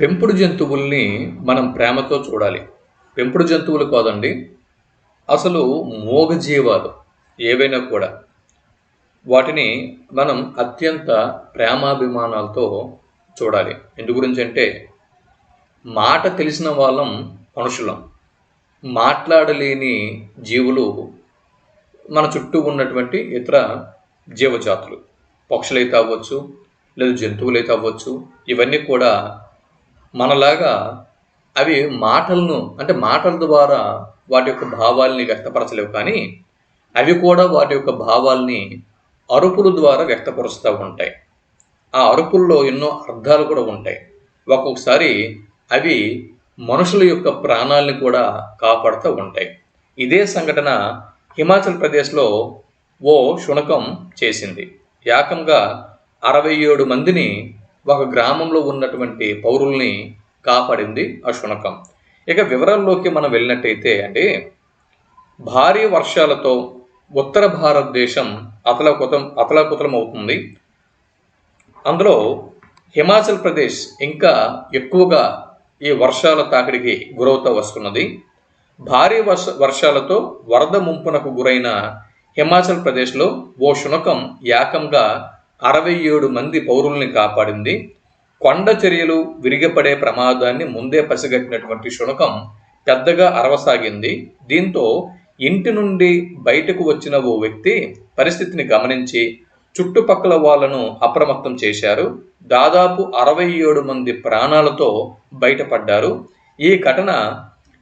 పెంపుడు జంతువుల్ని మనం ప్రేమతో చూడాలి. పెంపుడు జంతువులు కాదండి. అసలు మూగజీవాలు ఏవైనా కూడా. వాటిని మనం అత్యంత ప్రేమాభిమానాలతో చూడాలి. ఎందు గురించి అంటే మాట తెలిసిన వాళ్ళం మనుషులం. మాట్లాడలేని జీవులు మన చుట్టూ ఉన్నటువంటి ఇతర జీవజాతులు. పక్షులైతే అవ్వచ్చు లేదా జంతువులైతే అవ్వచ్చు ఇవన్నీ కూడా మనలాగా అవి మాటలను అంటే మాటల ద్వారా వాటి యొక్క భావాల్ని వ్యక్తపరచలేవు. కానీ అవి కూడా వాటి యొక్క భావాల్ని అరుపుల ద్వారా వ్యక్తపరుస్తూ ఉంటాయి. ఆ అరుపుల్లో ఎన్నో అర్థాలు కూడా ఉంటాయి. ఒక్కొక్కసారి అవి మనుషుల యొక్క ప్రాణాలని కూడా కాపాడుతూ ఉంటాయి. ఇదే సంఘటన హిమాచల్ ప్రదేశ్లో ఓ శునకం చేసింది. ఏకంగా అరవై ఏడు మందిని ఒక గ్రామంలో ఉన్నటువంటి పౌరుల్ని కాపాడింది ఆ శునకం ఇక వివరాల్లోకి మనం వెళ్ళినట్టయితే అంటే భారీ వర్షాలతో ఉత్తర భారతదేశం అతలకుతం అతలాకుతలం అవుతుంది అందులో హిమాచల్ ప్రదేశ్ ఇంకా ఎక్కువగా ఈ వర్షాల తాకిడికి గురవుతూ వస్తున్నది. భారీ వర్ష వర్షాలతో వరద ముంపునకు గురైన హిమాచల్ ప్రదేశ్లో ఓ శునకం ఏకంగా అరవై ఏడు మంది పౌరుల్ని కాపాడింది. కొండ చర్యలు విరిగపడే ప్రమాదాన్ని ముందే పసిగట్టినటువంటి శునకం పెద్దగా అరవసాగింది. దీంతో ఇంటి నుండి బయటకు వచ్చిన ఓ వ్యక్తి పరిస్థితిని గమనించి చుట్టుపక్కల వాళ్ళను అప్రమత్తం చేశారు. దాదాపు అరవై ఏడు మంది ప్రాణాలతో బయటపడ్డారు. ఈ ఘటన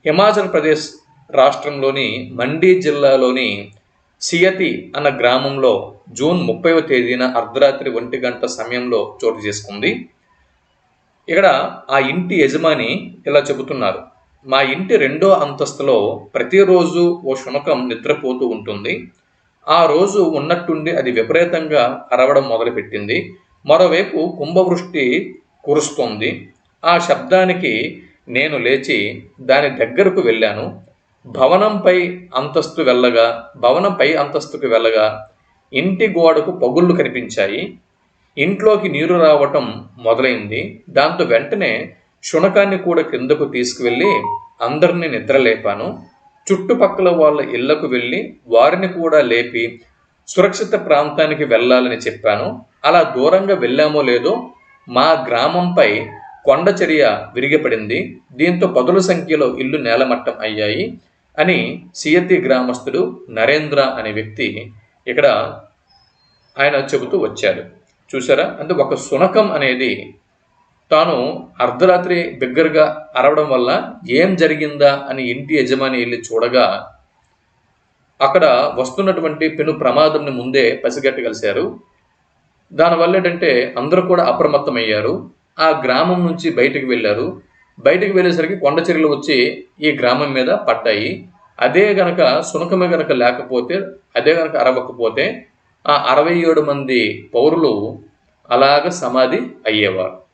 హిమాచల్ ప్రదేశ్ రాష్ట్రంలోని మండీ జిల్లాలోని సియతి అన్న గ్రామంలో జూన్ ముప్పైవ తేదీన అర్ధరాత్రి ఒంటి గంట సమయంలో చోటు చేసుకుంది. ఇక్కడ ఆ ఇంటి యజమాని ఇలా చెబుతున్నారు మా ఇంటి రెండో అంతస్తులో ప్రతిరోజు ఓ శునకం నిద్రపోతూ ఉంటుంది. ఆ రోజు ఉన్నట్టుండి అది విపరీతంగా అరవడం మొదలుపెట్టింది. మరోవైపు కుంభవృష్టి కురుస్తోంది. ఆ శబ్దానికి నేను లేచి దాని దగ్గరకు వెళ్ళాను. భవనంపై అంతస్తు వెళ్ళగా భవనంపై అంతస్తుకు వెళ్ళగా ఇంటి గోడకు పగుళ్ళు కనిపించాయి. ఇంట్లోకి నీరు రావటం మొదలైంది. దాంతో వెంటనే శునకాన్ని కూడా కిందకు తీసుకువెళ్ళి అందరినీ నిద్రలేపాను. చుట్టుపక్కల వాళ్ళ ఇళ్ళకు వెళ్ళి వారిని కూడా లేపి సురక్షిత ప్రాంతానికి వెళ్ళాలని చెప్పాను. అలా దూరంగా వెళ్ళామో లేదో మా గ్రామంపై కొండచర్య విరిగిపడింది. దీంతో పదుల సంఖ్యలో ఇల్లు నేలమట్టం అయ్యాయి అని సియతి గ్రామస్తుడు నరేంద్ర అనే వ్యక్తి ఇక్కడ ఆయన చెబుతూ వచ్చారు చూసారా అంటే ఒక శునకం అనేది తాను అర్ధరాత్రి బిగ్గరగా అరవడం వల్ల ఏం జరిగిందా అని ఇంటి యజమాని వెళ్ళి చూడగా అక్కడ వస్తున్నటువంటి పెను ప్రమాదంని ముందే పసిగట్టగలిశారు. దానివల్ల ఏంటంటే అందరూ కూడా అప్రమత్తమయ్యారు. ఆ గ్రామం నుంచి బయటకు వెళ్ళారు. బయటకు వెళ్ళేసరికి కొండ చర్యలు వచ్చి ఈ గ్రామం మీద పడ్డాయి. అదే గనక సునకమే గనక లేకపోతే అదే గనక అరవకపోతే ఆ అరవై ఏడు మంది పౌరులు అలాగ సమాధి అయ్యేవారు.